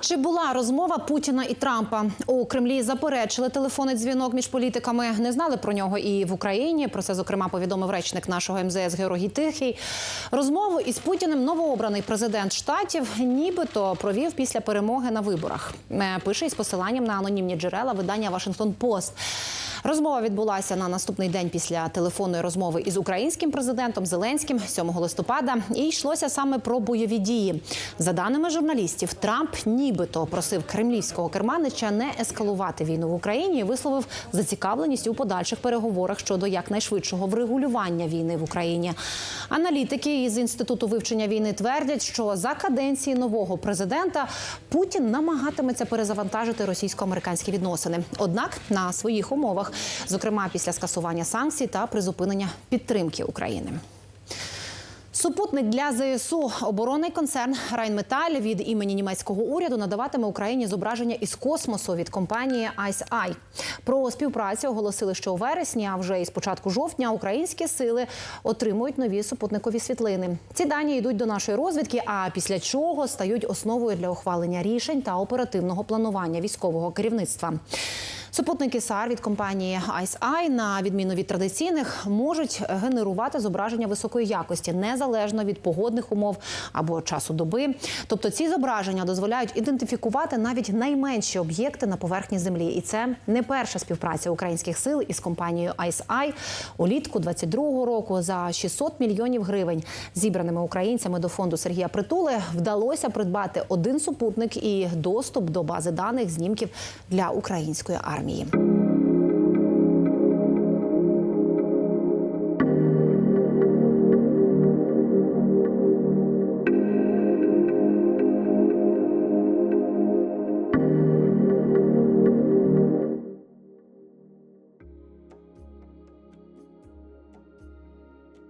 Чи була розмова Путіна і Трампа у Кремлі? Заперечили телефонний дзвінок між політиками. Не знали про нього і в Україні. Про це зокрема повідомив речник нашого МЗС Георгій Тихий. Розмову із Путіним новообраний президент штатів, нібито провів після перемоги на виборах. Е, Пише із посиланням на анонімні джерела видання Вашингтон Пост. Розмова відбулася на наступний день після телефонної розмови із українським президентом Зеленським 7 листопада. І йшлося саме про бойові дії. За даними журналістів, Трамп нібито просив кремлівського керманича не ескалувати війну в Україні і висловив зацікавленість у подальших переговорах щодо якнайшвидшого врегулювання війни в Україні. Аналітики із інституту вивчення війни твердять, що за каденції нового президента Путін намагатиметься перезавантажити російсько-американські відносини. Однак на своїх умовах, зокрема після скасування санкцій та призупинення підтримки України. Супутник для ЗСУ оборонний концерн Райнметаль від імені німецького уряду надаватиме Україні зображення із космосу від компанії IceEye. Про співпрацю оголосили, що у вересні, а вже із початку жовтня, українські сили отримують нові супутникові світлини. Ці дані йдуть до нашої розвідки, а після чого стають основою для ухвалення рішень та оперативного планування військового керівництва. Супутники САР від компанії IceEye, на відміну від традиційних, можуть генерувати зображення високої якості незалежно від погодних умов або часу доби. Тобто ці зображення дозволяють ідентифікувати навіть найменші об'єкти на поверхні землі. І це не перша співпраця українських сил із компанією IceEye. Улітку 22-го року за 600 мільйонів гривень, зібраними українцями до фонду Сергія Притули, вдалося придбати один супутник і доступ до бази даних знімків для української армії.